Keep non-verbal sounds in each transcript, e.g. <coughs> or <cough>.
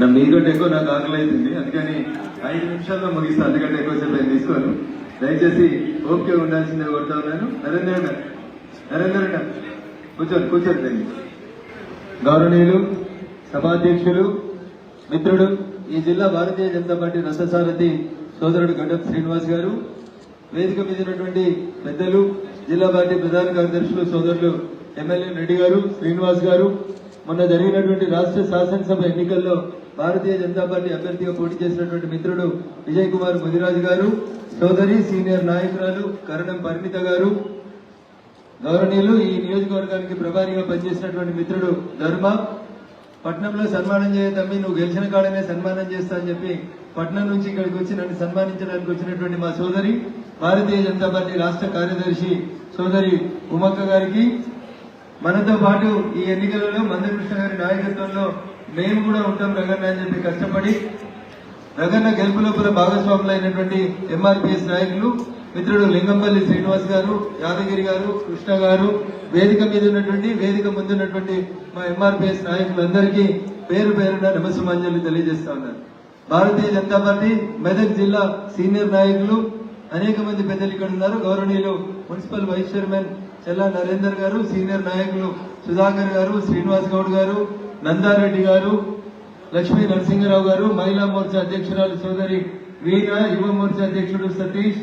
నా మీకంటే ఎక్కువ నాకు ఆకలి అవుతుంది. అందుకని ఐదు నిమిషాల్లో ముగిస్తాను అందుకంటే ఎక్కువ సేపు నేను తీసుకోను. దయచేసి ఓకే ఉండాల్సిందే కొడతా ఉన్నాను. నరేంద్ర నరేంద్ర అన్న కూర్చోండి కూర్చోండి రండి. గౌరవనీయులు సభాధ్యక్షులు మిత్రుడు ఈ జిల్లా భారతీయ జనతా పార్టీ రససారథి సోదరుడు గడ్డం శ్రీనివాస్ గారు వేదిక మీద ఉన్నటువంటి పెద్దలు జిల్లా పార్టీ ప్రధాన కార్యదర్శులు సోదరులు ఎమ్మెల్యే రెడ్డి గారు శ్రీనివాస్ గారు మొన్న జరిగినటువంటి రాష్ట్ర శాసనసభ ఎన్నికల్లో భారతీయ జనతా పార్టీ అభ్యర్థిగా పోటీ చేసినటువంటి మిత్రుడు విజయ్ కుమార్ ముదిరాజు గారు సోదరి సీనియర్ నాయకురాలు కరణం పరిమిత గారు గౌరవనీయులు ఈ నియోజకవర్గానికి ప్రభారిగా పనిచేసినటువంటి మిత్రుడు ధర్మ. పట్నంలో సన్మానం చేయ తమ్మి నువ్వు గెలిచిన కాడనే సన్మానం చేస్తా అని చెప్పి పట్నం నుంచి ఇక్కడికి వచ్చి నన్ను సన్మానించడానికి వచ్చినటువంటి మా సోదరి భారతీయ జనతా పార్టీ రాష్ట్ర కార్యదర్శి సోదరి ఉమక్క గారికి మనతో పాటు ఈ ఎన్నికలలో మందకృష్ణ గారి నాయకత్వంలో మేము కూడా ఉంటాం రగన్న అని చెప్పి కష్టపడి రగన్న గెలుపు లోపల భాగస్వాములు అయినటువంటి ఎంఆర్పిఎస్ నాయకులు మిత్రుడు లింగంపల్లి శ్రీనివాస్ గారు యాదగిరి గారు కృష్ణ గారు వేదిక మీద ఉన్నటువంటి వేదిక ముందు ఉన్నటువంటి మా ఎంఆర్పిఎస్ నాయకులందరికీ పేరు పేరున నమస్సుమాంజలి తెలియజేస్తా ఉన్నారు భారతీయ జనతా పార్టీ మెదక్ జిల్లా సీనియర్ నాయకులు అనేక మంది పెద్దలు ఇక్కడ ఉన్నారు. గౌరవనీయులు municipal vice chairman Chella Narender గారు సీనియర్ నాయకులు సుధాకర్ గారు శ్రీనివాస్ గౌడ్ గారు నందారెడ్డి గారు లక్ష్మీ నరసింహరావు గారు మహిళా మోర్చా అధ్యక్షురాలు సోదరి వీణ యువ మోర్చా అధ్యక్షుడు సతీష్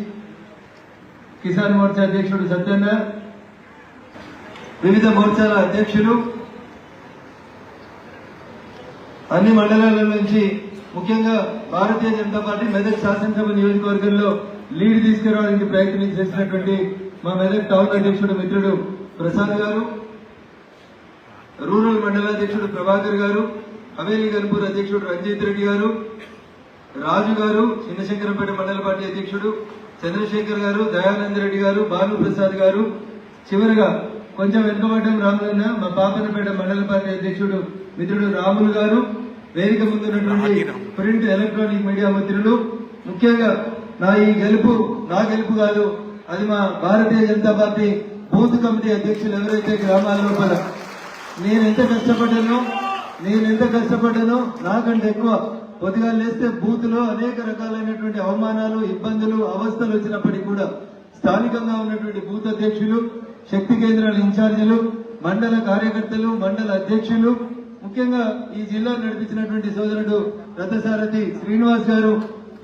కిసాన్ మోర్చా అధ్యక్షుడు సత్యన్న వివిధ మోర్చాల అధ్యక్షులు. అన్ని మండలాల నుంచి ముఖ్యంగా భారతీయ జనతా పార్టీ మెదక్ శాసనసభ నియోజకవర్గంలో లీడ్ తీసుకురావడానికి ప్రయత్నం చేసినటువంటి మా మెదక్ టౌన్ అధ్యక్షుడు మిత్రుడు ప్రసాద్ గారు రూరల్ మండలాధ్యక్షుడు ప్రభాకర్ గారు హవేలీ గన్పూర్ అధ్యక్షుడు రంజిత్ రెడ్డి గారు రాజు గారు చిన్నశంకరంపేట మండల పార్టీ అధ్యక్షుడు చంద్రశేఖర్ గారు దయానంద రెడ్డి గారు భాను ప్రసాద్ గారు. చివరిగా కొంచెం వెనుకబడ్డం రాములన్న మా పాపనపేట మండల పార్టీ అధ్యక్షుడు మిత్రుడు రాములు గారు. వేదిక ముందున్నటువంటి ప్రింట్ ఎలక్ట్రానిక్ మీడియా మిత్రులు. ముఖ్యంగా నా ఈ గెలుపు నా గెలుపు కాదు అది మా Bharatiya Janata party booth committee అధ్యక్షులు ఎవరైతే గ్రామాల లోపల నేను ఎంత కష్టపడ్డానో నేను ఎంత కష్టపడ్డానో నాకంటే ఎక్కువ. కొద్దిగా లేస్తే బూత్లో అనేక రకాలైనటువంటి అవమానాలు ఇబ్బందులు అవస్థలు వచ్చినప్పటికీ కూడా స్థానికంగా ఉన్నటువంటి బూత్ అధ్యక్షులు శక్తి కేంద్రాల ఇన్ఛార్జీలు మండల కార్యకర్తలు మండల అధ్యక్షులు ముఖ్యంగా ఈ జిల్లా నడిపించినటువంటి సోదరుడు రథసారథి శ్రీనివాస్ గారు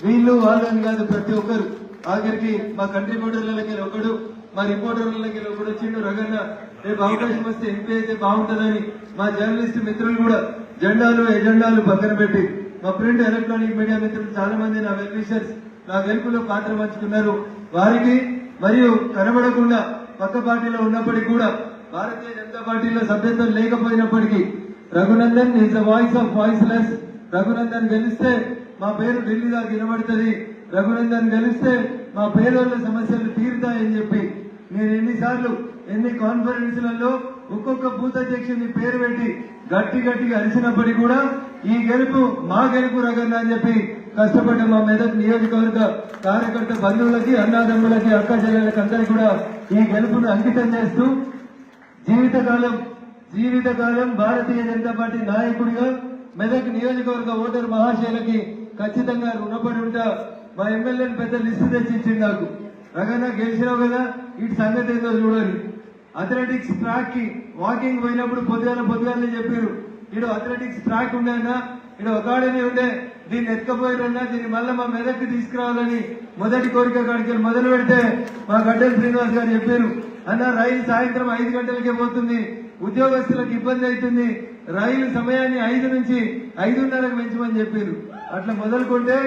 వీళ్ళు వాళ్ళని కాదు ప్రతి ఒక్కరు. ఆఖరికి మా కంట్రిబ్యూటర్లకి ఒకడు మా రిపోర్టర్లకి ఒకడు వచ్చిండు. రగన్న రేపు అవకాశం వస్తే ఎంపీ అయితే బాగుంటుందని మా జర్నలిస్ట్ మిత్రులు కూడా జెండాలు ఎజెండాలు పక్కన పెట్టి మా ప్రింట్ ఎలక్ట్రానిక్ మీడియా మిత్రులు చాలా మంది నా వెల్విషర్స్ నా గెలుపులో పాత్ర పంచుకున్నారు. వారికి మరియు కనబడకుండా పక్క పార్టీలో ఉన్నప్పటికీ కూడా భారతీయ జనతా పార్టీలో సభ్యత్వం లేకపోయినప్పటికీ Raghunandan is the voice of voiceless Raghunandan గెలిస్తే మా పేరు ఢిల్లీ దాకా వినబడుతుంది. రఘునందన్ గెలిస్తే మా పేదోళ్ళ సమస్యలు తీరుతాయని చెప్పి నేను ఎన్నిసార్లు ఎన్ని కాన్ఫరెన్స్లలో ఒక్కొక్క బూత్ అధ్యక్షుని పేరు పెట్టి గట్టి గట్టిగా అరిచినప్పటికీ కూడా ఈ గెలుపు మా గెలుపు రగన్న అని చెప్పి కష్టపడ్డ మా మెదక్ నియోజకవర్గ కార్యకర్త బంధువులకి అన్నాదమ్ములకి అక్క చెల్లెలకి అందరికీ కూడా ఈ గెలుపును అంకితం చేస్తూ జీవితకాలం జీవితకాలం భారతీయ జనతా పార్టీ నాయకుడిగా మెదక్ నియోజకవర్గ ఓటర్ మహాశైలకి ఖచ్చితంగా రుణపడి ఉంటా మా ఎమ్మెల్యేని పెద్ద లిస్టు తెచ్చి నాకు. రగన్నా గెలిచినావు కదా ఇటు సంగతి ఏందో చూడాలి అథ్లెటిక్స్ ట్రాక్కి వాకింగ్ పోయినప్పుడు పొద్దుగాల పొద్దుగానే చెప్పారు. ఇడు అథ్లెటిక్స్ ట్రాక్ ఉండేనా ఇడు అకాడమీ ఉండే. దీన్ని ఎత్తుకపోయినా దీన్ని మళ్ళీ మా మెదక్కి తీసుకురావాలని మొదటి కోరిక కాడికి మొదలు పెడితే మా గడ్డల శ్రీనివాస్ గారు చెప్పారు. అన్న రైలు సాయంత్రం ఐదు గంటలకే పోతుంది. ఉద్యోగస్తులకు ఇబ్బంది అవుతుంది. రైలు సమయాన్ని ఐదు నుంచి ఐదున్నరకు పెంచమని చెప్పారు. అట్లా మొదలుకుంటే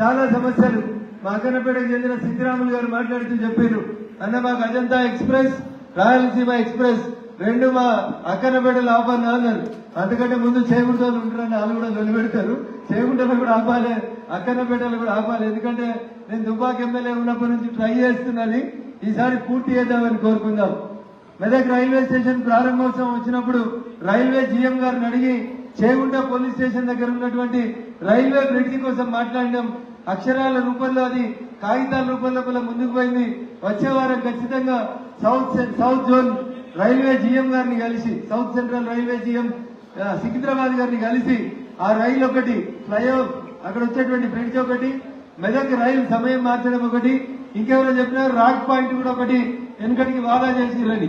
చాలా సమస్యలు. మా అక్కనపేటకు చెందిన సిద్ధిరాములు గారు మాట్లాడుతూ చెప్పారు. అన్న మాకు అజంతా ఎక్స్ప్రెస్ రాయలసీమ ఎక్స్ప్రెస్ రెండు మా అక్కనపేటలు ఆపాలి అన్నారు అంతకంటే ముందు చేగుంటలో ఉంటారని వాళ్ళు కూడా నిలబెడతారు. చేగుంటలో కూడా ఆపాలి అక్కనపేటలు కూడా ఆపాలి. ఎందుకంటే నేను దుబాక్ ఎమ్మెల్యే ఉన్నప్పటి నుంచి ట్రై చేస్తున్నది. ఈసారి పూర్తి చేద్దామని కోరుకుందాం. మెదక్ రైల్వే స్టేషన్ ప్రారంభోత్సవం వచ్చినప్పుడు రైల్వే జీఎం గారిని అడిగి చేగుంట పోలీస్ స్టేషన్ దగ్గర ఉన్నటువంటి రైల్వే బ్రిడ్జి కోసం మాట్లాడినాం. అక్షరాల రూపంలో అది కాగితాల రూపంలో కూడా ముందుకు పోయింది. వచ్చే వారం ఖచ్చితంగా south south zone railway GM గారిని కలిసి south central railway GM Secunderabad గారిని కలిసి ఆ రైలు ఒకటి ఫ్లైఓవర్ అక్కడ వచ్చేటువంటి బ్రిడ్జ్ ఒకటి మెదక్ రైలు సమయం మార్చడం ఒకటి ఇంకెవరో చెప్పినారు రాక్ పాయింట్ కూడా ఒకటి వెనుకటికి వాదా చేసిరని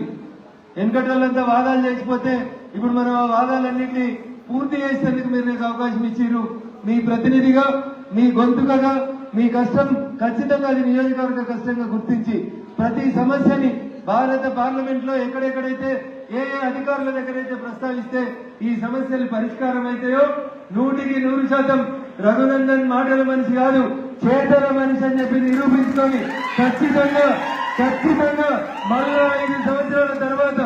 వెనకటి వాళ్ళంతా వాదాలు చేసిపోతే ఇప్పుడు మనం ఆ వాదాలన్నింటినీ పూర్తి చేసేందుకు మీరు నాకు అవకాశం ఇచ్చిర్రు. మీ ప్రతినిధిగా మీ గొంతుకగా మీ కష్టం ఖచ్చితంగా అది నియోజకవర్గ కష్టంగా గుర్తించి ప్రతి సమస్యని భారత పార్లమెంట్లో ఎక్కడెక్కడైతే ఏ ఏ అధికారుల దగ్గరైతే ప్రస్తావిస్తే ఈ సమస్యలు పరిష్కారం అయితాయో నూటికి నూరు శాతం రఘునందన్ మాటల మనిషి కాదు చేతల మనిషి అని చెప్పి నిరూపించుకొని ఖచ్చితంగా ఖచ్చితంగా మరో ఐదు సంవత్సరాల తర్వాత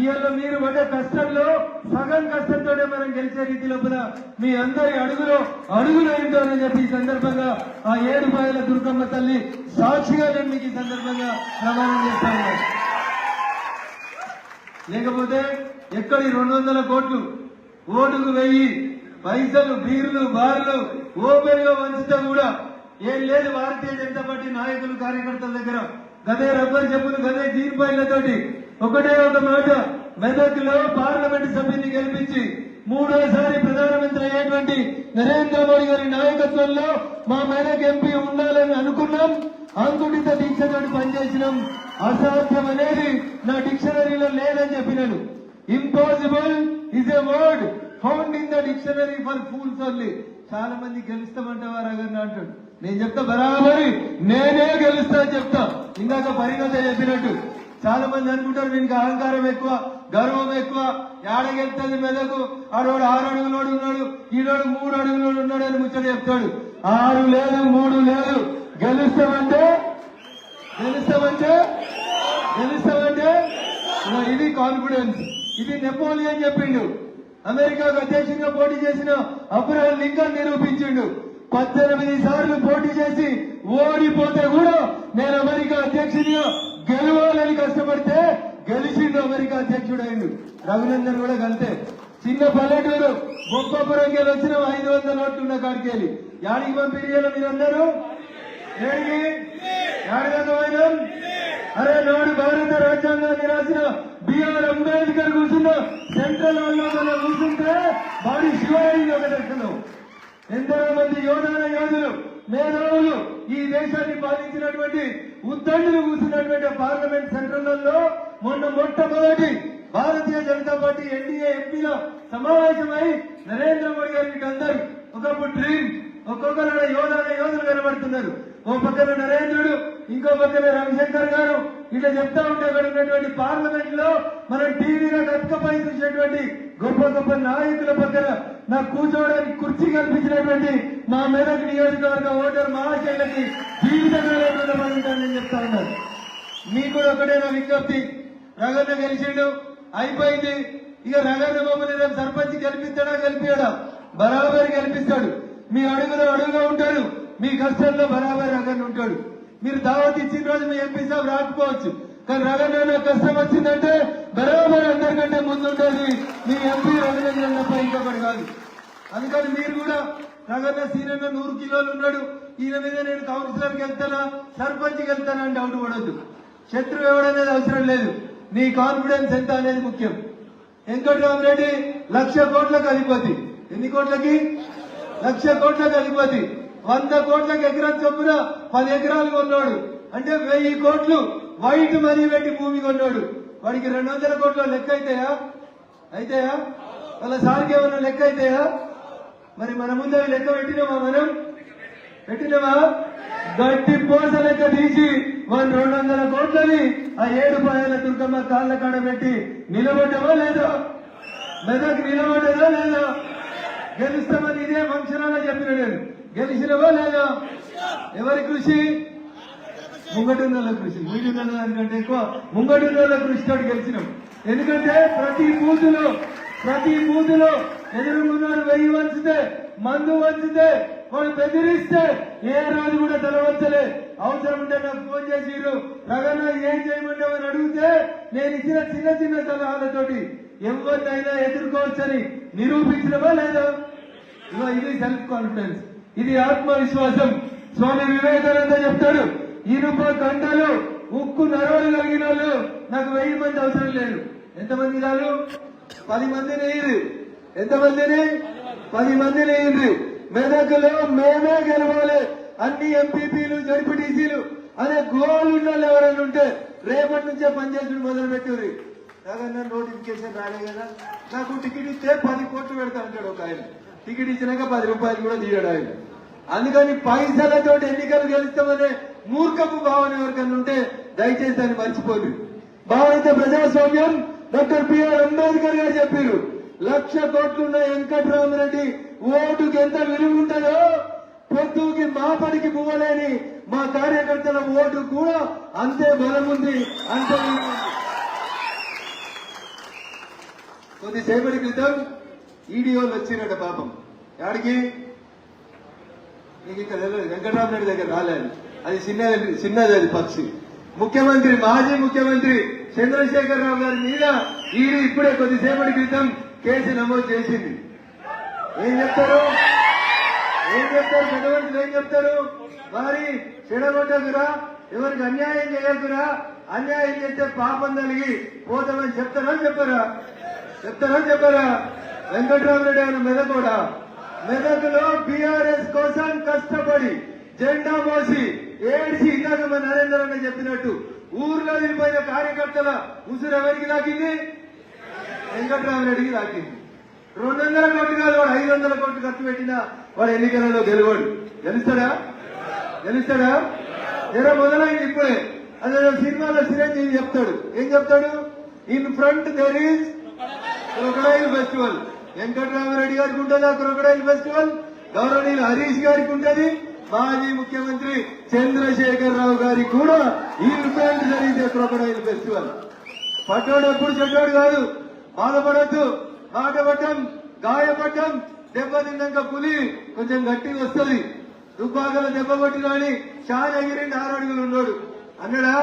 ఇవాళ మీరు పడ్డ కష్టంలో సగం కష్టంతో మనం గెలిచే రీతి లోపల మీ అందరి అడుగులో అడుగులు ఏంటోనని చెప్పి ఈ సందర్భంగా ఆ ఏడు పాయల దుర్గమ్మ తల్లి సాక్షిగా నేను మీకు ఈ సందర్భంగా ప్రమాణం చేస్తాను. లేకపోతే ఎక్కడి రెండు వందల కోట్లు? ఓటుకు వెయ్యి పైసలు బీర్లు బార్లు ఓపెన్గా వంచితే కూడా ఏం లేదు భారతీయ జనతా పార్టీ నాయకులు కార్యకర్తల దగ్గర. గదే రబ్బర్ చెప్పులు గదే జీన్పాయిలతోటి ఒకటే ఒక మాట. మెదక్లో పార్లమెంట్ సభ్యుని గెలిపించి మూడోసారి ప్రధానమంత్రి అయ్యేటువంటి నరేంద్ర మోడీ గారి నాయకత్వంలో మా మెదక్ ఎంపీ ఉండాలని అనుకున్నాం. అంకుడిత దీక్షతో పనిచేసినాం. అసాధ్యం అనేది నా డిక్షనరీలో లేదని చెప్పినాను impossible is a word found in the dictionary for fools only చాలా మంది గెలుస్తామంటారు గారిని అంటాడు. నేను చెప్తా బరాబరి. నేనే గెలుస్తా అని చెప్తా. ఇందాక పరిణత చెప్పినట్టు. చాలా మంది అనుకుంటారు దీనికి అహంకారం ఎక్కువ గర్వం ఎక్కువ. ఏడగెళ్తుంది మెదకు. ఆడోడు ఆరు అడుగులోడు ఉన్నాడు ఈడోడు మూడు అడుగులోడు ఉన్నాడు అని ముచ్చట చెప్తాడు. ఆరు లేదు మూడు లేదు. గెలుస్తామంటే? గెలుస్తామంటే? గెలుస్తామంటే? ఇది కాన్ఫిడెన్స్ ఇది నెపోలియన్ చెప్పిండు. అమెరికాకు అధ్యక్షుడిగా పోటీ చేసిన అబ్రహం లింకన్ నిరూపించిండు. పద్దెనిమిది సార్లు పోటీ చేసి ఓడిపోతే కూడా నేను అమెరికా అధ్యక్షుడిగా గెలవాలని కష్టపడితే గెలిచిండు అమెరికా అధ్యక్షుడైండు. రఘునందన్ కూడా కలితే చిన్న పల్లెటూరు గొప్పపురం గెలి వచ్చిన ఐదు వందల నోట్లు ఉన్న కాడికి వెళ్ళి యాడికి పంపిణీ మీరందరూ? ఏడికి యాడికి అరే నాడు భారత రాజ్యాంగాన్ని రాసిన బిఆర్ అంబేద్కర్ కూర్చున్న సెంట్రల్ హాల్లో కూర్చుంటే బాడీ శివాయి ఒక దర్శనం ఎందరో మంది యోధాల యోధులు మేధావులు ఈ దేశాన్ని పాలించినటువంటి ఉద్దండులు కూర్చున్నటువంటి పార్లమెంట్ సెంట్రల్లో మొన్న మొట్టమొదటి భారతీయ జనతా పార్టీ ఎన్డీఏ ఎంపీల సమావేశమై నరేంద్ర మోడీ గారికి అందరు ఒకప్పుడు డ్రీమ్ ఒక్కొక్కరు యోధన యోధులు కనబడుతున్నారు. ఓ పక్కన నరేంద్రుడు ఇంకో పక్కన రవిశంకర్ గారు. ఇట్లా చెప్తా ఉంటే అక్కడ ఉన్నటువంటి పార్లమెంట్లో మనం టీవీలో కట్టుకపోై చూసినటువంటి గొప్ప గొప్ప నాయకుల పక్కన నాకు కూర్చోవడానికి కుర్చీ కల్పించినటువంటి మా మెదక్ నియోజకవర్గ ఓటర్ మహాశైలకి జీవితకాలంలో రుణపడి చెప్తా ఉన్నారు మీకు కూడా ఒకటే నా విజ్ఞప్తి. రగన్న గెలిచిండు అయిపోయింది. ఇక రగన్న బొమ్మని రేపు సర్పంచ్ గెలిపిస్తాడా గెలిపియడా బరాబర్ గెలిపిస్తాడు. మీ అడుగులో అడుగులో ఉంటాడు. మీ కష్టంలో బరాబర్ రగన్న ఉంటాడు. మీరు దావత్ ఇచ్చిన రోజు మీ ఎంపీ సాబ్ రాకపోవచ్చు. కానీ రగన్న కష్టం వచ్చిందంటే బరాబర్ అందరికంటే ముందుంటుంది మీ ఎంపీ రఘునందన్ ఇంకొకటి కాదు. అందుకని మీరు కూడా రగన్న సీనన్న నూరు కిలోలు ఉన్నాడు. ఈయన మీద నేను కౌన్సిలర్కి వెళ్తానా? సర్పంచ్కి వెళ్తానా అని డౌట్ పడొద్దు. శత్రువు ఎవడనేది అవసరం లేదు. నీ కాన్ఫిడెన్స్ ఎంత అనేది ముఖ్యం. వెంకటరామరెడ్డి లక్ష కోట్లకు అధిపతి. ఎన్ని కోట్లకి? లక్ష కోట్లకు అధిపతి. వంద కోట్లకు ఎకరం చొప్పున పది ఎకరాలు కొన్నాడు. అంటే వెయ్యి కోట్లు వైట్ మనీ పెట్టి భూమి కొన్నాడు. వాడికి రెండు వందల కోట్ల లెక్క అయితాయా? అయితాయా? వాళ్ళ సార్కి ఏమన్నా లెక్క అయితాయా? మరి మన ముందు అవి లెక్క పెట్టినామా మనం? పెట్టినవా? గట్టి పోస లెక్క తీసి మన రెండు వందల కోట్లని ఆ ఏడు పాయల దుర్గమ్మ కాళ్ళ కాడ పెట్టి నిలబడ్డమా లేదా? మెదక్ నిలబడ్డదా లేదా? గెలుస్తామని ఇదే ఫంక్షనాలో చెప్పిన నేను. గెలిచినవా లేదా? ఎవరి కృషి? ముంగటున్న కృషి. మీడిన దానికంటే ఎక్కువ ముంగటున్న కృషితో గెలిచినాం. ఎందుకంటే ప్రతి బూతులో ప్రతి బూతులో ఎదురుగున్నాడు వెయ్యి వంచితే మందు వంచితే వాళ్ళు బెదిరిస్తే ఏ రోజు కూడా తెలవచ్చలే అవసరం ఉంటే నాకు ఫోన్ చేసిరు రగన్న ఏం చేయమంటామని అడిగితే నేను ఇచ్చిన చిన్న చిన్న సలహాలతోటి ఎవరినైనా ఎదుర్కోవచ్చని నిరూపించడమా లేదా? ఇగో ఇది సెల్ఫ్ కాన్ఫిడెన్స్ ఇది ఆత్మవిశ్వాసం. స్వామి వివేకానంద చెప్తాడు ఇనుప గంటలు ఉక్కు నరవలు కలిగిన వాళ్ళు నాకు వెయ్యి మంది అవసరం లేదు. ఎంతమంది కాదు పది మంది ఇది. ఎంతమందిని? పది మంది లేండి మెదక్లో మేమే గెలవాలి. అన్ని ఎంపీపీలు జడ్పీటీసీలు అనే గోల్ ఉన్న ఎవరైనా ఉంటే రేపటి నుంచే పనిచేసి మొదలు పెట్టుర్రి నాకన్నా నోటిఫికేషన్ రాలే కదా? నాకు టికెట్ ఇస్తే పది కోట్లు పెడతా అంటాడు ఒక ఆయన. టికెట్ ఇచ్చినాక పది రూపాయలు కూడా తీయడు ఆయన. అందుకని పైసలతో ఎన్నికలు గెలుస్తామనే మూర్ఖపు భావన ఎవరికన్నా ఉంటే దయచేసి దాన్ని మర్చిపోదు భారత ప్రజాస్వామ్యం. డాక్టర్ బిఆర్ అంబేద్కర్ గారు చెప్పారు లక్ష కోట్లున్న వెంకట్రామరెడ్డి ఓటుకి ఎంత విలువ ఉంటుందో పొద్దుకి మాపడికి పువ్వలేని మా కార్యకర్తల ఓటు కూడా అంతే బలం ఉంది అంతే కొద్దిసేపటి క్రితం ఈడీ వాళ్ళు వచ్చిరట పాపం. యాడికి? నీకు ఇక్కడ తెలియదు వెంకటరామరెడ్డి దగ్గర రాలేదు. అది చిన్నది చిన్నది అది పక్షి. ముఖ్యమంత్రి మాజీ ముఖ్యమంత్రి చంద్రశేఖర్ రావు గారి మీద ఈడీ ఇప్పుడే కొద్దిసేపటి క్రితం కేసు నమోదు చేసింది. ఏం చెప్తారు? ఏం చెప్తారు? పెద్దవంతులు ఏం చెప్తారు? మరి చెడగొట్టదురా ఎవరికి అన్యాయం చేయకురా అన్యాయం చేస్తే పాపం కలిగి పోతామని చెప్తారా చెప్పరా? చెప్తారా చెప్పరా? వెంకటరామరెడ్డి ఆయన మెదకోడా మెదకులో బీఆర్ఎస్ కోసం కష్టపడి జెండా మోసి ఏడిసి ఇందాక మన నరేంద్ర అన్న చెప్పినట్టు ఊర్లో వెళ్ళిపోయిన కార్యకర్తల ఉసురు ఎవరికి దాకింది వెంకటరామరెడ్డికి దాటింది. రెండు వందల కోట్లు కాదు వాడు ఐదు వందల కోట్లు ఖర్చు పెట్టిన వాడు ఎన్నికలలో గెలవాడు. గెలుస్తాడా? గెలుస్తాడా? జర మొదలైంది ఇప్పుడే. అదే సినిమాలో చిరంజీవి చెప్తాడు. ఏం చెప్తాడు? In front there is crocodile festival Venkatarama Reddy గారికి ఉంటుందా క్రొకడైల్ ఫెస్టివల్ గౌరవనీయులు హరీష్ గారికి ఉంటుంది. మాజీ ముఖ్యమంత్రి చంద్రశేఖర్ రావు గారికి కూడా ఇన్ ఫ్రంట్ జరిగితే క్రొకడైల్ ఫెస్టివల్ పట్టోడు ఎప్పుడు చెడ్డోడు కాదు. బాధపడద్దు. బాధపడటం గాయపడటం దెబ్బ తిన్నాక పులి కొంచెం గట్టిగా వస్తుంది. దుబ్బాకల దెబ్బ కొట్టి కానీ చాలా ఎగిరిండి ఆరు అడుగులు ఉన్నాడు. అన్నడా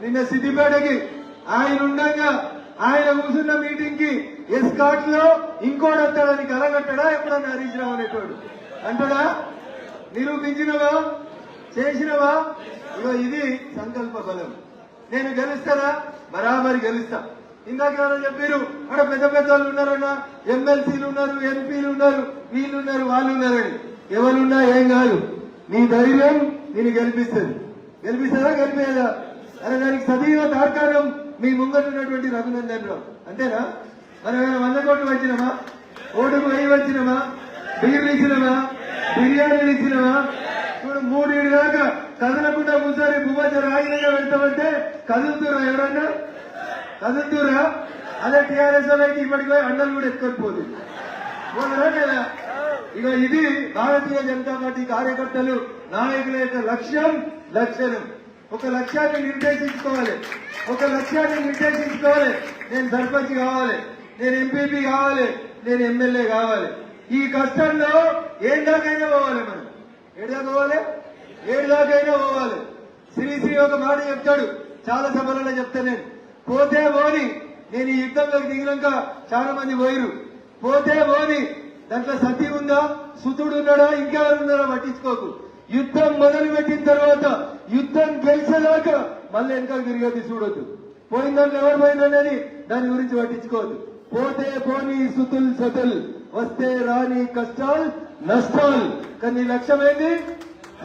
నిన్న సిద్దిపేటకి ఆయన ఉండగా ఆయన కూర్చున్న మీటింగ్కి ఎస్కాట్లో ఇంకోటి వస్తాడని కలగట్టడా ఎప్పుడన్నా హరీష్ రావు అనేటోడు. అంటాడా నిరూపించినవా? చేసినవా? ఇగో ఇది సంకల్ప బలం. నేను గెలుస్తానా? బరాబరి గెలుస్తా. ఇందాక ఎవరో చెప్పారు అక్కడ పెద్ద పెద్ద వాళ్ళు ఉన్నారన్న ఎమ్మెల్సీలు ఉన్నారు ఎంపీలు ఉన్నారు వీళ్ళు ఉన్నారు వాళ్ళు ఉన్నారని. ఎవరున్నా ఏం కాదు. నీ ధైర్యం నేను గెలిపిస్తుంది. గెలిపిస్తారా గెలిపేదా అరే దానికి సజీవ తార్కారం మీ ముంగట ఉన్నటువంటి రఘునందన్ రావు అంతేనా? మరి ఏమైనా వంద కోట్లు వచ్చినమా ఓటుకు వెయ్యి వచ్చినమా బియ్యం ఇచ్చినమా? బిర్యానీలు ఇచ్చినమా? మూడు మూడు దాకా కదలకుండా ముందు భూమధ్య రాగినగా వెళ్తామంటే కదులుతురా ఎవరన్నా? కదులుతురా అదే టీఆర్ఎస్ వాళ్ళకి ఇప్పటికే అండలు కూడా ఎత్తుకొని పోదు. పోదురా లేదా? ఇక ఇది భారతీయ జనతా పార్టీ కార్యకర్తలు నాయకుల యొక్క లక్ష్యం లక్షణం. ఒక లక్ష్యాన్ని నిర్దేశించుకోవాలి. ఒక లక్ష్యాన్ని నిర్దేశించుకోవాలి. నేను సర్పంచ్ కావాలి. నేను ఎంపీపీ కావాలి. నేను ఎమ్మెల్యే కావాలి. ఈ కష్టంలో ఏం దాకైనా పోవాలి మనం. ఏడు దాకా పోవాలి? ఏడు దాకైనా పోవాలి. శ్రీశ్రీ ఒక మాట చెప్తాడు. చాలా సభలలో చెప్తా నేను. పోతే పోని. నేను ఈ యుద్ధంలోకి దిగినాక చాలా మంది పోయిరు పోతే పోని. దాంట్లో సతీ ఉందా? సుతుడు ఉన్నాడా? ఇంకెవరు ఉన్నాడా పట్టించుకోకు. యుద్ధం మొదలు పెట్టిన తర్వాత యుద్ధం గెలిచేదాకా మళ్ళీ వెనక తిరిగేది చూడొద్దు. పోయిందని ఎవరు పోయిందనేది దాని గురించి పట్టించుకోవద్దు. పోతే పోని సుతుల్ సతుల్ వస్తే రాని కష్టాలు నష్టాలు. కానీ లక్ష్యం ఏంది?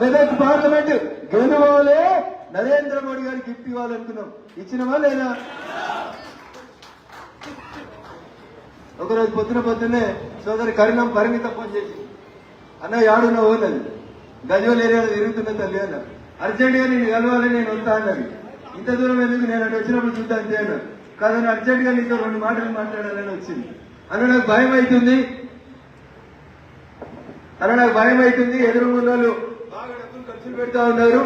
మెదక్ పార్లమెంట్ గెలవాలే. నరేంద్ర మోడీ గారికి గిఫ్ట్ ఇవ్వాలనుకున్నాం. ఇచ్చినవా లేదా? ఒకరోజు పొద్దున పొద్దున్నే సోదరి కరుణం పరిమిత ఫోన్ చేసి అన్న యాడున్న ఓనది గజవల్ ఏరియాలో తిరుగుతున్న తల్లి అన్న అర్జెంటుగా నేను కలవాలి నేను వస్తా అన్నది ఇంత దూరం ఎందుకు? నేను అటు వచ్చినప్పుడు చూద్దా చేయను కాదు కాదని అర్జెంట్ నీతో రెండు మాటలు మాట్లాడాలని వచ్చింది. అన్న నాకు భయం అవుతుంది. అన్న నాకు భయం అవుతుంది. ఎదురు ఉన్న వాళ్ళు బాగా డబ్బులు ఖర్చులు పెడతా ఉన్నారు.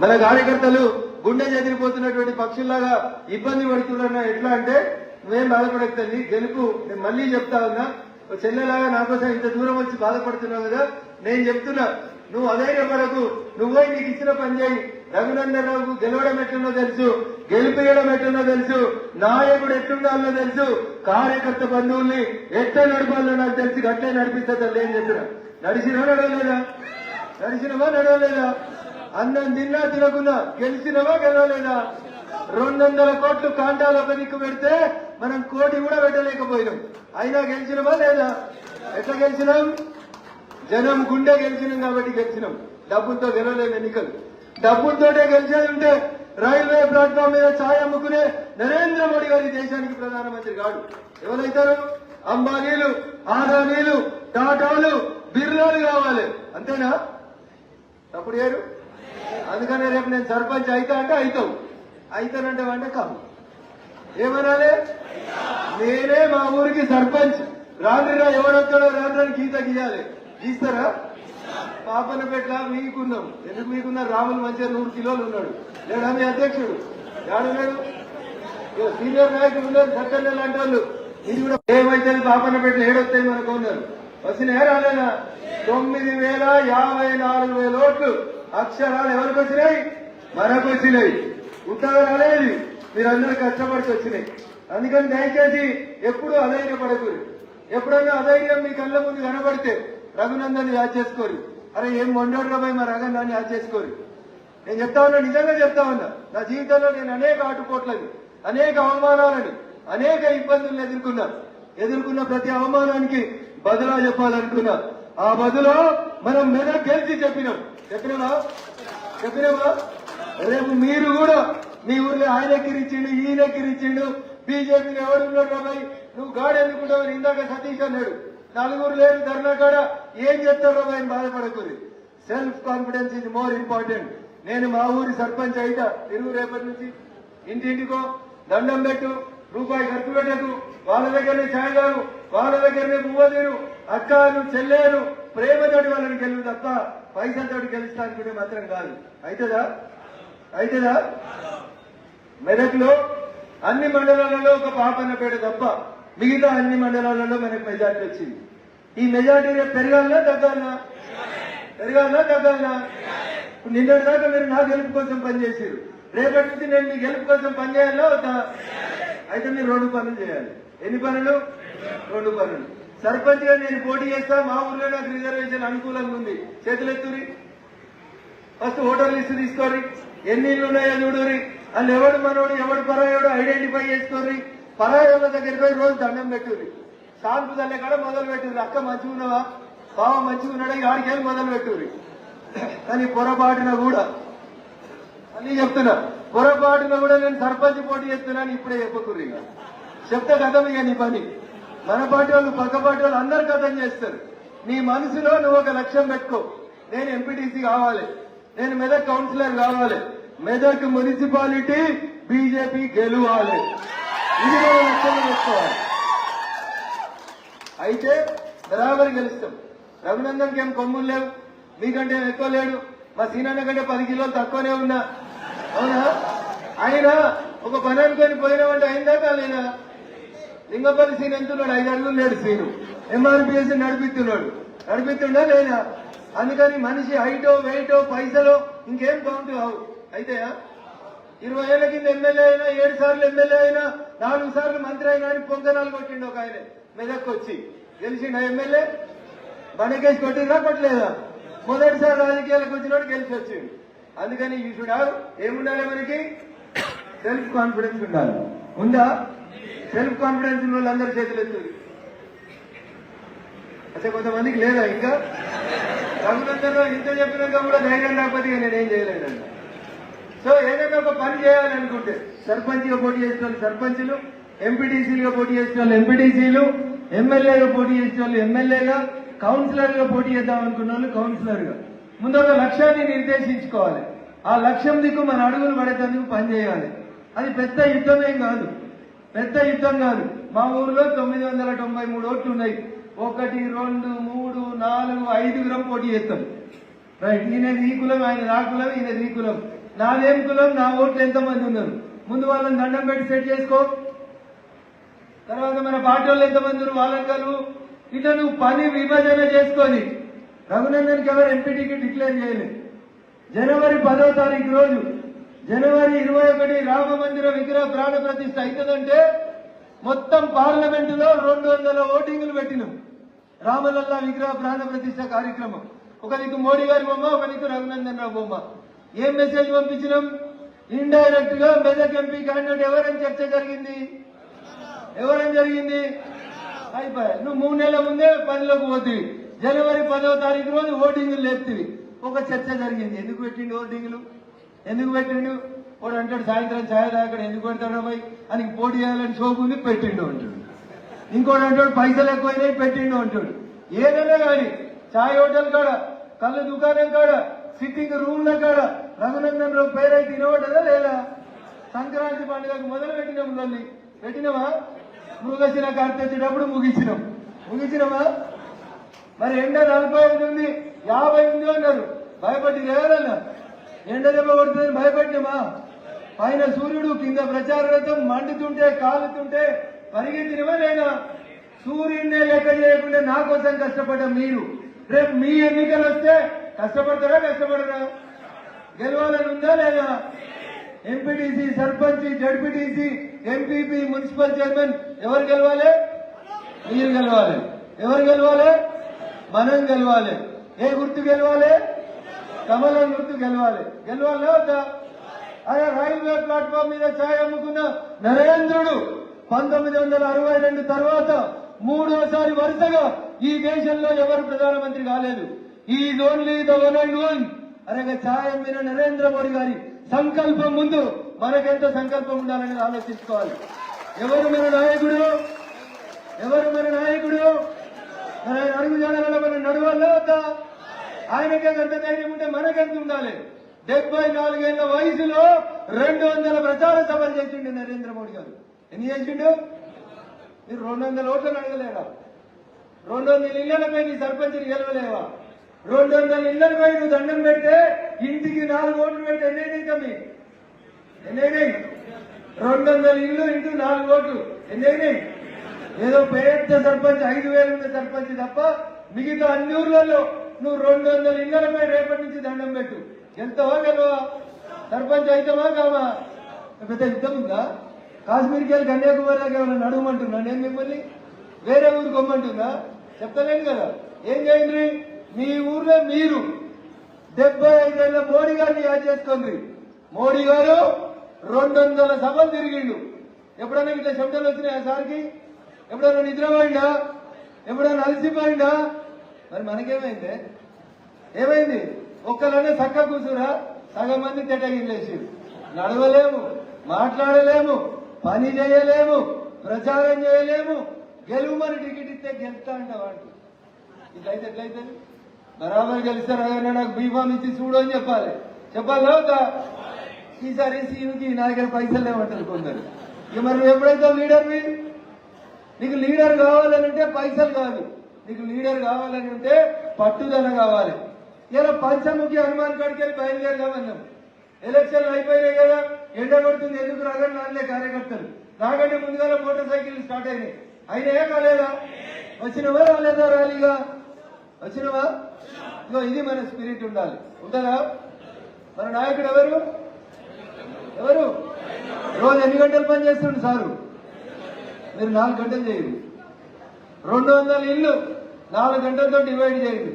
మన కార్యకర్తలు గుండె చెదిరిపోతున్నటువంటి పక్షుల్లాగా ఇబ్బంది పడుతున్న ఎట్లా అంటే నువ్వేం బాధపడకండి గెలుపు నేను మళ్ళీ చెప్తా ఉన్నా చెల్లెలాగా నా కోసం ఇంత దూరం వచ్చి బాధపడుతున్నావు కదా నేను చెప్తున్నా. నువ్వు అధైర్యపడకు నువ్వే నీకు ఇచ్చిన పని చేయి. రఘునందన్ రావుకు గెలవడం ఎట్లున్నో తెలుసు గెలిపేయడం ఎట్లున్నో తెలుసు నాయకుడు ఎట్లుండాలో తెలుసు కార్యకర్త బంధువుల్ని ఎట్లా నడపాలో నాకు తెలిసి గట్లే నడిపిస్తా తల్లి ఏం చెప్పిన నడిచినా నడవలేదా? నడిచినవా నడవలేదా? అన్నం తిన్నా తినకున్నా గెలిచినవా గెలవలేదా? రెండు వందల కోట్లు కాంటాల పనికి పెడితే మనం కోటి కూడా పెట్టలేకపోయినాం. అయినా గెలిచినమా లేదా? ఎట్లా గెలిచినాం? జనం గుండె గెలిచినాం కాబట్టి గెలిచినాం. డబ్బులతో గెలవలేదు ఎన్నికలు. డబ్బుతోటే గెలిచేది ఉంటే రైల్వే ప్లాట్ఫామ్ మీద ఛాయ్ అమ్ముకునే నరేంద్ర మోడీ గారి దేశానికి ప్రధానమంత్రి కాడు. ఎవరైతారు? అంబానీలు ఆదానీలు టాటాలు బిర్లాలు కావాలి. అంతేనా? తప్పుడు ఏరు? అందుకనే రేపు నేను సర్పంచ్ అయితా అంటే అయితావు. అవుతానంటే అంటే కాదు. ఏమనాలి? నేనే మా ఊరికి సర్పంచ్. రాత్రిగా ఎవడొచ్చాడో రాత్రి గీత గీయాలి. గీస్తారా? పాపన పెట్ల మీకున్నాం. ఎందుకు మీకున్నా రాములు మంచిగా నూరు కిలోలు ఉన్నాడు. లేడా మీ అధ్యక్షుడు? ఏడలేడు ఇగో సీనియర్ నాయకులు ఉన్నారు సక్కన్న లాంటి వాళ్ళు. ఇది కూడా ఏమైతే పాపన పెట్ల ఏడొస్తాయి మనకు ఉన్నారు వచ్చిన ఏ రాలేనా తొమ్మిది వేల యాభై నాలుగు వేల ఓట్లు. అక్షరాలు ఎవరికి వచ్చినాయి? మనకు వచ్చినాయి. ఉత్తగా రాలేదు. మీరందరూ కష్టపడికి వచ్చినాయి. అందుకని దయచేసి ఎప్పుడు అధైర్యపడకూరు ఎప్పుడైనా అధైర్యం మీ కళ్ళ ముందు కనబడితే రఘునందన్ యాద్ చేసుకోరు. అరే ఏం వండోడు పోయి మా రఘునందాన్ని యాద్ చేసుకోరు. నేను చెప్తా ఉన్నా నిజంగా చెప్తా ఉన్నా. నా జీవితంలో నేను అనేక ఆటుపోట్లని అనేక అవమానాలని అనేక ఇబ్బందులను ఎదుర్కొన్నా. ఎదుర్కొన్న ప్రతి అవమానానికి బదులా చెప్పాలనుకున్నా. ఆ బదులో మనం మెదక్ గెలిచి చెప్పినాం. చెప్పినామా చెప్పినామా రేపు మీరు కూడా మీ ఊర్లో ఆయన ఎక్కిరిచ్చిండు ఈయన ఎక్కిరిచ్చిండు బీజేపీని ఎవరు రాబాయి నువ్వు గాడి ఎన్నుకుంటావు ఇందాక సతీష్ అన్నాడు. నలుగురు లేరు ధర్నా కాడ. ఏం చెప్తావు రాబాయి అని బాధపడకూడదు. Self confidence is more important నేను మా ఊరి సర్పంచ్ అయితా తిరుగు రేపటి నుంచి. ఇంటింటికో దండం పెట్టు. రూపాయి ఖర్చు పెట్టకు. వాళ్ళ దగ్గరనే ఛాయగాను వాళ్ళ దగ్గరనే పువ్వలేరు అక్కను చెల్లేరు ప్రేమతోటి వాళ్ళని గెలువు తప్ప పైసలతోటి గెలుస్తానుకునే మాత్రం కాదు. అవుతుందా అవుతుందా మెదక్లో అన్ని మండలాలలో ఒక పాపన్నపేట తప్ప మిగతా అన్ని మండలాలలో మనకు మెజార్టీ వచ్చింది. ఈ మెజార్టీ రేపు పెరగాలనా తగ్గాలనా? పెరగాలనా తగ్గాలనా? నిన్నటి దాకా మీరు నా గెలుపు కోసం పనిచేసారు రేపటి నుంచి నేను మీ గెలుపు కోసం పనిచేయాలా వద్దా? అయితే మీరు రెండు పనులు చేయాలి. ఎన్ని పనులు? రెండు పనులు. సర్పంచ్గా నేను పోటీ చేస్తా మా ఊర్లో నాకు రిజర్వేషన్ అనుకూలంగా ఉంది. చేతులెత్తురి ఫస్ట్ ఓటర్ లిస్ట్ తీసుకోరి ఎన్ని ఇళ్ళు ఉన్నాయో చూడరి వాళ్ళు ఎవడు మనోడు ఎవడు పరాయోడు ఐడెంటిఫై చేసుకోరి పరాయోగ దగ్గరికి పోయి రోజు దండం పెట్టుర్రి. సాల్పు తల్లి కూడా మొదలు పెట్టుర్రి. అక్క మంచిగా బావ మంచిగా ఉన్నాడా ఆడికి వెళ్ళి మొదలు పెట్టుర్రి? కానీ పొరపాటున కూడా అని చెప్తున్నా. పొరపాటున కూడా నేను సర్పంచ్ పోటీ చేస్తున్నాను ఇప్పుడే చెప్పకుర్రి ఇక. చెప్తే కదా ఇక నీ పని. మన పార్టీ వాళ్ళు పక్క పార్టీ వాళ్ళు అందరు కథం చేస్తారు. నీ మనసులో నువ్వు ఒక లక్ష్యం పెట్టుకో. నేను ఎంపీటీసీ కావాలి. నేను మెదక్ కౌన్సిలర్ కావాలి. మెదక్ మున్సిపాలిటీ బీజేపీ గెలవాలి. ఇది మన లక్ష్యం పెట్టుకోవాలి. అయితే బరాబర్ గెలుస్తాం. రఘునందన్కి ఏం కొమ్ములు లేవు. మీకంటే ఎక్కువ లేడు. మా సీనన్న కంటే పది కిలోలు తక్కువనే ఉన్నా. అవునా? ఆయన ఒక పని అనుకొని పోయినామంటే అయిందా కాలేనా లింగపల్లి సీన్ ఎంత ఉన్నాడు ఐదు అడుగులు లేడు సీను. ఎంఆర్పిఎస్ నడిపిస్తున్నాడు. నడిపిస్తుండా లేదా? అందుకని మనిషి హైటో వెయిటో పైసలో ఇంకేం కౌంట్ కావు. అయితే ఇరవై ఏళ్ళ కింద ఎమ్మెల్యే అయినా ఏడు సార్లు ఎమ్మెల్యే అయినా నాలుగు సార్లు మంత్రి అయినా అని పొంగనాలు కొట్టిండు ఒక ఆయన. మెదక్ వచ్చి గెలిచిండు ఎమ్మెల్యే? బండకేసి కొట్టిందా కొట్టలేదా? మొదటిసారి రాజకీయాలకు వచ్చినోడు గెలిచి వచ్చిండు అందుకని ఈ షుడ్ ఏముండాలి మనకి? <coughs> సెల్ఫ్ కాన్ఫిడెన్స్ ఉండాలి. ఉందా? సెల్ఫ్ కాన్ఫిడెన్స్ ఉన్న వాళ్ళందరూ చేతులు ఎత్తుంది అసలు కొంతమందికి లేదా ఇంకా? రఘునందన్ ఇంత చెప్పినాక కూడా ధైర్యం లేకపోతే నేనేం చేయలేదండి సో ఏదైనా ఒక పని చేయాలనుకుంటే సర్పంచ్గా పోటీ చేసిన సర్పంచ్లు ఎంపీటీసీలుగా పోటీ చేసిన వాళ్ళు ఎంపీటీసీలు ఎమ్మెల్యేగా పోటీ చేసిన వాళ్ళు ఎమ్మెల్యేగా కౌన్సిలర్గా పోటీ చేద్దాం అనుకున్న వాళ్ళు కౌన్సిలర్గా. ముందు ఒక లక్ష్యాన్ని నిర్దేశించుకోవాలి. ఆ లక్ష్యం దిక్కు మన అడుగులు పడేటందుకు పనిచేయాలి అది పెద్ద యుద్ధమేం కాదు. పెద్ద యుద్ధం కాదు. మా ఊర్లో తొమ్మిది వందల తొంభై మూడు ఓట్లు ఉన్నాయి. ఒకటి రెండు మూడు నాలుగు ఐదుగురం పోటీ చేస్తాం. రైట్ ఈయన ఈ కులం ఆయన నా కులం ఈయన ఈ కులం. నాదేం కులం నా ఓట్లు ఎంతమంది ఉన్నారు? ముందు వాళ్ళని దండం పెట్టి సెట్ చేసుకో. తర్వాత మన పార్టీ వాళ్ళు ఎంతమంది ఉన్నారు? వాళ్ళని కలువు ఇట్లా నువ్వు పని విభజన చేసుకొని రఘునందన్కి ఎవరు ఎంపీటీకి డిక్లేర్ చేయలేదు. జనవరి పదో తారీఖు రోజు జనవరి ఇరవై ఒకటి రామ మందిర విగ్రహ ప్రాణ ప్రతిష్ట అవుతుందంటే మొత్తం పార్లమెంటులో రెండు వందల ఓటింగులు పెట్టినాం. రామలల్లా విగ్రహ ప్రాణ ప్రతిష్ట కార్యక్రమం. ఒక నీకు మోడీ గారి బొమ్మ ఒక నీకు రఘునందన్ రావు బొమ్మ. ఏం మెసేజ్ పంపించినాం? ఇండైరెక్ట్గా మెదక్ ఎంపీ క్యాండిడేట్ ఎవరని చర్చ జరిగింది? ఎవరైనా జరిగింది? అయిపోయాయి నువ్వు మూడు నెలల ముందే పనిలోకి పోతివి జనవరి పదవ తారీఖు రోజు ఓటింగ్లు లేపుతుంది ఒక చర్చ జరిగింది. ఎందుకు పెట్టింది ఓటింగ్లు? ఎందుకు పెట్టిండు? వాడు అంటాడు సాయంత్రం ఛాయ్ తాగడ ఎందుకు పెడతాడు పోయి అని పోటీ చేయాలని షోకుంది పెట్టిండు అంటాడు. ఇంకోటి అంటాడు పైసలు ఎక్కువైనాయి పెట్టిండు అంటాడు. ఏదైనా కానీ ఛాయ్ హోటల్ కాడ కళ్ళు దుకాణం కాడ సిట్టింగ్ రూమ్ల కాడ రఘునందన్ రావు పేరైతే తినవటదా లేదా? సంక్రాంతి పండుగకు మొదలు పెట్టినాం తల్లి. పెట్టినామా మృగశిర కార్తెచ్చేటప్పుడు ముగించినాం ముగించినామా మరి ఎండ నలభై ఐదు ఉంది యాభై ఉంది అన్నారు. భయపడి ఎవరన్నా ఎండ దెబ్బ కొడుతుందని భయపడినామా పైన సూర్యుడు కింద ప్రచారరథం మండుతుంటే కాలుతుంటే పరిగెత్తినవా లేదా? సూర్యుడినే లెక్క చేయకుండా నా కోసం కష్టపడ్డ మీరు. రేపు మీ ఎన్నికలు వస్తే కష్టపడతారా కష్టపడరా? గెలవాలని ఉందా లేదా? MPTC sarpanch ZPTC MPP municipal chairman ఎవరు గెలవాలి? మీరు గెలవాలి. ఎవరు గెలవాలి? మనం గెలవాలి. ఏ గుర్తు గెలవాలి? కమలం గుర్తు గెలవాలి. గెలవాలి వద్దా అదే రైల్వే ప్లాట్ఫామ్ మీద ఛాయ్ అమ్ముకున్న నరేంద్రుడు. పంతొమ్మిది వందల అరవై రెండు తర్వాత మూడోసారి వరుసగా ఈ దేశంలో ఎవరు ప్రధానమంత్రి కాలేదు. ఈ only the one and one అనగా ఛాయ్ అమ్మిన నరేంద్ర మోడీ గారి సంకల్పం ముందు మనకెంత సంకల్పం ఉండాలని ఆలోచించుకోవాలి. ఎవరు మన నాయకుడు? ఎవరు మన నాయకుడు? మన అడుగు జాడలలో మనం నడవాలా వద్దా ఆయనకే అంత ధైర్యం ఉంటే మనకెంత ఉండాలి? డెబ్బై నాలుగేళ్ళ వయసులో రెండు వందల ప్రచార సభలు చేసిండు నరేంద్ర మోడీ గారు. ఎన్ని చేసిండు? మీరు రెండు వందల ఓట్లను అడగలేరా రెండు వందల ఇళ్ళపై నీ సర్పంచ్ని గెలవలేవా? రెండు వందల ఇళ్ళపై నువ్వు దండం పెడితే ఇంటికి నాలుగు ఓట్లు పెడితే ఎన్నైనాయి తమ్మి? ఎన్నైనాయి రెండు వందల ఇల్లు ఇంటూ నాలుగు ఓట్లు ఎన్నైనాయి ఏదో పెద్ద సర్పంచ్ ఐదు వేలు ఉన్న సర్పంచ్ తప్ప మిగతా అన్ని ఊర్లలో నువ్వు రెండు వందల ఇళ్ళపై రేపటి నుంచి దండం పెట్టు. ఎంతవా గెలవా సర్పంచ్ అయితమా కామా పెద్ద యుద్ధం ఉందా? కాశ్మీర్కి వెళ్ళి కన్యాకుమారి దాకా ఏమైనా నడవమంటున్నా నేను మిమ్మల్ని వేరే ఊరికి కొమ్మంటున్నా చెప్తలేను కదా. ఏం చేయండి? మీ ఊర్లో మీరు డెబ్బై ఐదేళ్ళ మోడీ గారిని యాడ్ చేసుకోండి. మోడీ గారు రెండు వందల సభలు తిరిగిండు. ఎప్పుడైనా ఇట్లా శబ్దాలు వచ్చినాయా సార్కి? ఎప్పుడైనా నిద్రపోయిందా ఎప్పుడైనా అలసిపోయిందా మరి మనకేమైంది? ఏమైంది? ఒక్కరనే చక్క కూర్చురా సగం మంది తెటగిల్లేసి నడవలేము మాట్లాడలేము పని చేయలేము ప్రచారం చేయలేము. గెలువమని టికెట్ ఇస్తే గెలుస్తా అంటావాడు ఇట్లయితే ఎట్లయితే బరాబర్ గెలిస్తారు అయ్యా నాకు బీఫామ్ ఇచ్చి చూడు అని చెప్పాలి. చెప్పాలి అవుతా ఈసారి సీఎంకి నా దగ్గర పైసలు లేవంటారు కొందరు. ఇక మరి నువ్వు ఎప్పుడైతే లీడర్వి? నీకు లీడర్ కావాలని అంటే పైసలు కావాలి నీకు లీడర్ కావాలని ఉంటే పట్టుదల కావాలి. ఇలా పంచముఖి హనుమాన్ కాడికి వెళ్ళి బయలుదేరదామన్నాం ఎలక్షన్లు అయిపోయినాయి కదా ఎండ పడుతుంది ఎందుకు రాగండి నాన్నే కార్యకర్తలు? రాగండి ముందుగా మోటార్ సైకిల్ స్టార్ట్ అయినాయి. అయినాయా కాలేదా? వచ్చినవా రాలేదా ర్యాలీగా? వచ్చినవా? ఇగో ఇది మన స్పిరిట్ ఉండాలి. ఉంటుందా? మన నాయకుడు ఎవరు? ఎవరు? రోజు ఎన్ని గంటలు పని చేస్తుండు సారు? మీరు నాలుగు గంటలు చేయరు రెండు వందల ఇల్లు. నాలుగు గంటలతో డివైడ్ చేయండి.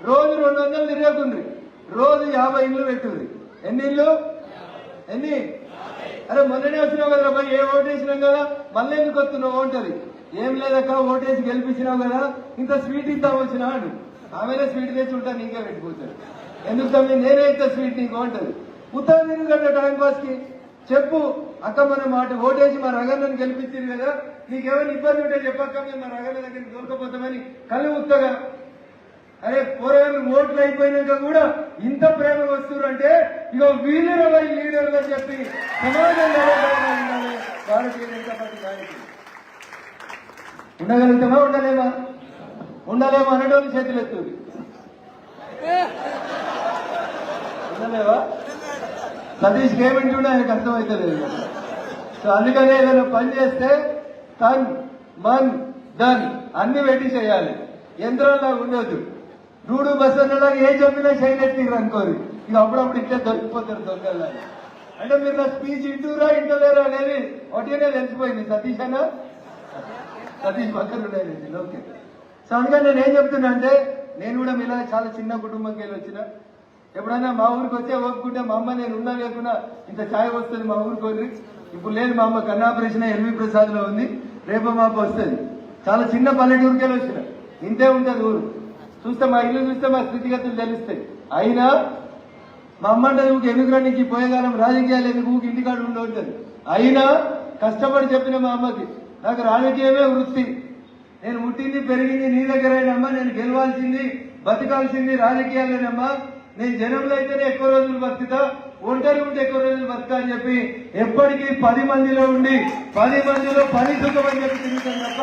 రోజు రెండు వందలు తిరగకుండ్రి. రోజు యాభై ఇల్లు పెట్టుంది ఎన్ని ఇల్లు ఎన్ని? అరే మొన్ననే వచ్చినావు కదా పోయి ఏ ఓటేసినాం కదా? మళ్ళీ ఎందుకు వస్తున్నావు ఉంటది ఏం లేదక్క ఓటేసి గెలిపించినావు కదా? ఇంత స్వీట్ ఇద్దాం వచ్చినా అడు ఆమెనే స్వీట్ తెచ్చి ఉంటా నీకే పెట్టుకుంటాడు ఎందుకు తమ్మి? నేనే ఇంత స్వీట్ నీకు ఉంటది ఉత్తరం తిరుగుతుంటే టైం పాస్కి. చెప్పు అక్క మన మాట ఓటేసి మా రగన్నను గెలిపించింది కదా నీకేమైనా ఇబ్బంది ఉంటే చెప్పక్క మేము మా రగన్న దగ్గరికి దొరకపోతామని కళ్ళు ఉత్తగా అరే పోరాలు ఓట్లు అయిపోయినాక కూడా ఇంత ప్రేమ వస్తురంటే ఇక వీళ్ళు ఇరవై లీడర్లు చెప్పి సమాజం భారతీయ జనతా పార్టీ నాయకులు ఉండగలుగుతామా ఉండలేమా? ఉండలేమా అనేటోళ్ళు చేతులు ఎత్తుంది ఉండలేవా? సతీష్ ఏమింటుండే ఆయనకు అర్థమైతలేదు. సో అందుకనే ఏదైనా పని చేస్తే తన్ మన్ డన్ అన్ని పెట్టి చేయాలి. యంత్రంలా ఉండొద్దు. రూడు బస్ అన్నలా ఏ చెప్పినా చేయనెత్తిరు అనుకోరు. ఇక అప్పుడప్పుడు ఇట్లా దొరికిపోతారు దొంగలాగా అంటే మీరు నా స్పీచ్ ఇంటూరా ఇంటలేరా అనేది ఒకటినే తెలిసిపోయింది. సతీష్ అన్న? సతీష్ పక్కన ఉండేది ఓకే సో అందుకని నేను ఏం చెప్తున్నా అంటే నేను కూడా మీలా చాలా చిన్న కుటుంబంకి వెళ్ళి వచ్చిన. ఎప్పుడైనా మా ఊరికి వచ్చే ఒప్పుకుంటే మా అమ్మ నేను ఉన్నా లేకున్నా ఇంత ఛాయ్ వస్తుంది మా ఊరికి వెళ్ళి ఇప్పుడు లేదు మా అమ్మ కన్నాపరేషన్ ఎల్వి ప్రసాద్లో ఉంది. రేపు మాపు వస్తుంది. చాలా చిన్న పల్లెటూరుకెళ్ళి వచ్చిన. ఇంతే ఉంటుంది ఊరు. చూస్తే మా ఇల్లు చూస్తే మా స్థితిగతులు తెలుస్తాయి. అయినా మా అమ్మంటే ఊకి ఎందుకు రా నీకు పోయేకాలం రాజకీయాలు ఎందుకు? ఊకి ఇంటికాడ ఉండవుతుంది అయినా కష్టపడి చెప్పిన మా అమ్మకి నాకు రాజకీయమే వృత్తి. నేను పుట్టింది పెరిగింది నీ దగ్గరేనమ్మా నేను గెలవాల్సింది బతకాల్సింది రాజకీయాలేనమ్మా. నేను జనంలో అయితేనే ఎక్కువ రోజులు బతుకుతా ఒంటరి ఉంటే ఎక్కువ రోజులు బతుకుతా అని చెప్పి ఎప్పటికీ పది మందిలో ఉండి పది మందిలో పని సుఖమని చెప్పి తిరుగుతాను తప్ప